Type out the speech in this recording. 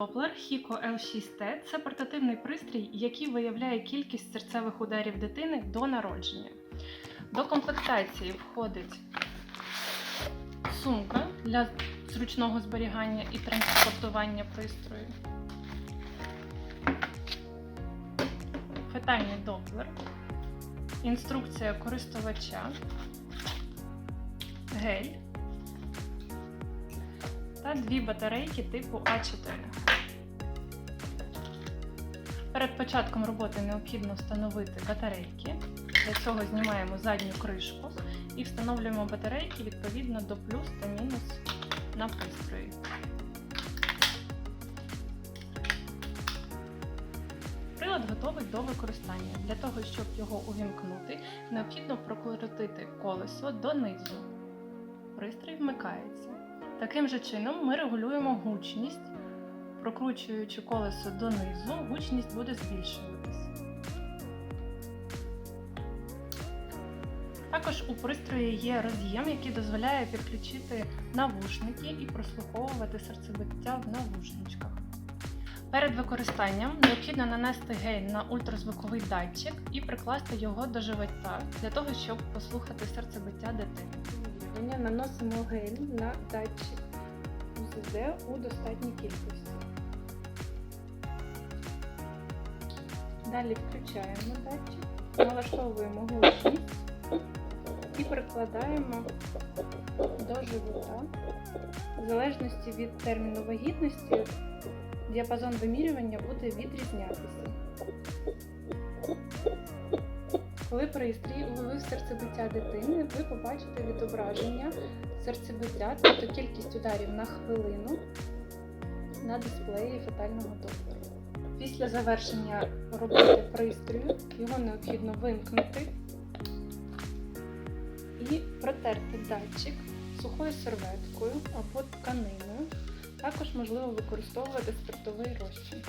Doppler Hiko L6T – це портативний пристрій, який виявляє кількість серцевих ударів дитини до народження. До комплектації входить сумка для зручного зберігання і транспортування пристрою, фетальний доплер, інструкція користувача, гель та дві батарейки типу А4. Перед початком роботи необхідно встановити батарейки. Для цього знімаємо задню кришку і встановлюємо батарейки відповідно до плюс та мінус на пристрої. Прилад готовий до використання. Для того, щоб його увімкнути, необхідно прокрутити колесо донизу. Пристрій вмикається. Таким же чином ми регулюємо гучність. Прокручуючи колесо донизу, гучність буде збільшуватись. Також у пристрої є роз'єм, який дозволяє підключити навушники і прослуховувати серцебиття в навушничках. Перед використанням необхідно нанести гель на ультразвуковий датчик і прикласти його до живота для того, щоб послухати серцебиття дитини. Наносимо гель на датчик УЗД у достатній кількості. Далі включаємо датчик, налаштовуємо гучність і прикладаємо до живота. В залежності від терміну вагітності діапазон вимірювання буде відрізнятися. Коли пристрій уловив серцебиття дитини, ви побачите відображення серцебиття, тобто кількість ударів на хвилину на дисплеї фетального доплеру. Після завершення роботи пристрою його необхідно вимкнути і протерти датчик сухою серветкою або тканиною. Також можливо використовувати спиртовий розчин.